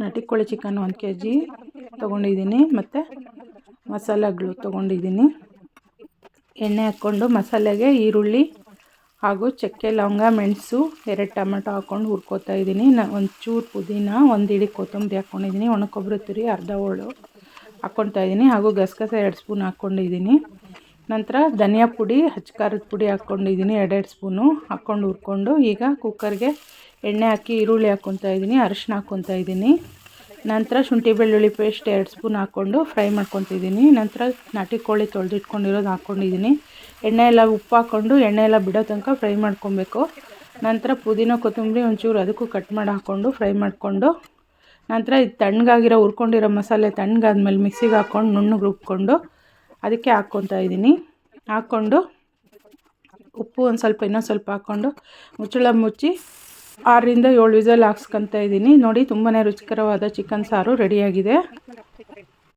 ನಾಟಿ ಕೋಳಿ ಚಿಕನ್ ಒಂದು ಕೆ ಜಿ ತೊಗೊಂಡಿದ್ದೀನಿ, ಮತ್ತು ಮಸಾಲೆಗಳು ತೊಗೊಂಡಿದ್ದೀನಿ. ಎಣ್ಣೆ ಹಾಕ್ಕೊಂಡು ಮಸಾಲೆಗೆ ಈರುಳ್ಳಿ ಹಾಗೂ ಚಕ್ಕೆ ಲವಂಗ, ಮೆಣಸು, ಎರಡು ಟೊಮೆಟೊ ಹಾಕ್ಕೊಂಡು ಹುರ್ಕೋತಾ ಇದ್ದೀನಿ. ನ, ಒಂಚೂರು ಪುದೀನ, ಒಂದು ಹಿಡಿ ಕೊತ್ತಂಬರಿ ಹಾಕ್ಕೊಂಡಿದ್ದೀನಿ ಒಣಕೊಬ್ಬರಿ ತುರಿ, ಅರ್ಧ ಹೋಳು ಹಾಕ್ಕೊತಾ ಇದ್ದೀನಿ ಹಾಗೂ ಗಸಗಸೆ ಎರಡು ಸ್ಪೂನ್ ಹಾಕ್ಕೊಂಡಿದ್ದೀನಿ. ನಂತರ ಧನಿಯಾ ಪುಡಿ, ಹಚ್ಕಾರದ ಪುಡಿ ಹಾಕ್ಕೊಂಡಿದ್ದೀನಿ, ಎರಡೆರಡು ಸ್ಪೂನು. ಹಾಕ್ಕೊಂಡು ಹುರ್ಕೊಂಡು ಈಗ ಕುಕ್ಕರ್ಗೆ ಎಣ್ಣೆ ಹಾಕಿ ಈರುಳ್ಳಿ ಹಾಕ್ಕೊತಾ ಇದ್ದೀನಿ ಅರಿಶಿನ ಹಾಕ್ಕೊತಾ ಇದ್ದೀನಿ. ನಂತರ ಶುಂಠಿ ಬೆಳ್ಳುಳ್ಳಿ ಪೇಸ್ಟ್ ಎರಡು ಸ್ಪೂನ್ ಹಾಕ್ಕೊಂಡು ಫ್ರೈ ಮಾಡ್ಕೊತಿದ್ದೀನಿ. ನಂತರ ನಾಟಿ ಕೋಳಿ ತೊಳೆದಿಟ್ಕೊಂಡಿರೋದು ಹಾಕ್ಕೊಂಡಿದ್ದೀನಿ. ಎಣ್ಣೆ ಎಲ್ಲ ಉಪ್ಪು ಹಾಕ್ಕೊಂಡು ಎಣ್ಣೆ ಎಲ್ಲ ಬಿಡೋ ತನಕ ಫ್ರೈ ಮಾಡ್ಕೊಬೇಕು. ನಂತರ ಪುದೀನ ಕೊತ್ತಂಬರಿ ಒಂಚೂರು ಅದಕ್ಕೂ ಕಟ್ ಮಾಡಿ ಹಾಕ್ಕೊಂಡು ಫ್ರೈ ಮಾಡಿಕೊಂಡು ನಂತರ ಇದು ತಣ್ಣಗಾಗಿರೋ ಹುರ್ಕೊಂಡಿರೋ ಮಸಾಲೆ ತಣ್ಣಗಾದ್ಮೇಲೆ ಮಿಕ್ಸಿಗೆ ಹಾಕ್ಕೊಂಡು ನುಣ್ಣಗೆ ರುಬ್ಕೊಂಡು ಅದಕ್ಕೆ ಹಾಕ್ಕೊತಾ ಇದ್ದೀನಿ. ಹಾಕ್ಕೊಂಡು ಉಪ್ಪು ಒಂದು ಸ್ವಲ್ಪ, ಇನ್ನೊಂದು ಸ್ವಲ್ಪ ಹಾಕ್ಕೊಂಡು ಮುಚ್ಚಳ ಮುಚ್ಚಿ ಆರರಿಂದ ಏಳು ವಿಸಲ್ ಹಾಕ್ಸ್ಕೊತಾ ಇದ್ದೀನಿ. ನೋಡಿ ತುಂಬಾ ರುಚಿಕರವಾದ ಚಿಕನ್ ಸಾರು ರೆಡಿಯಾಗಿದೆ.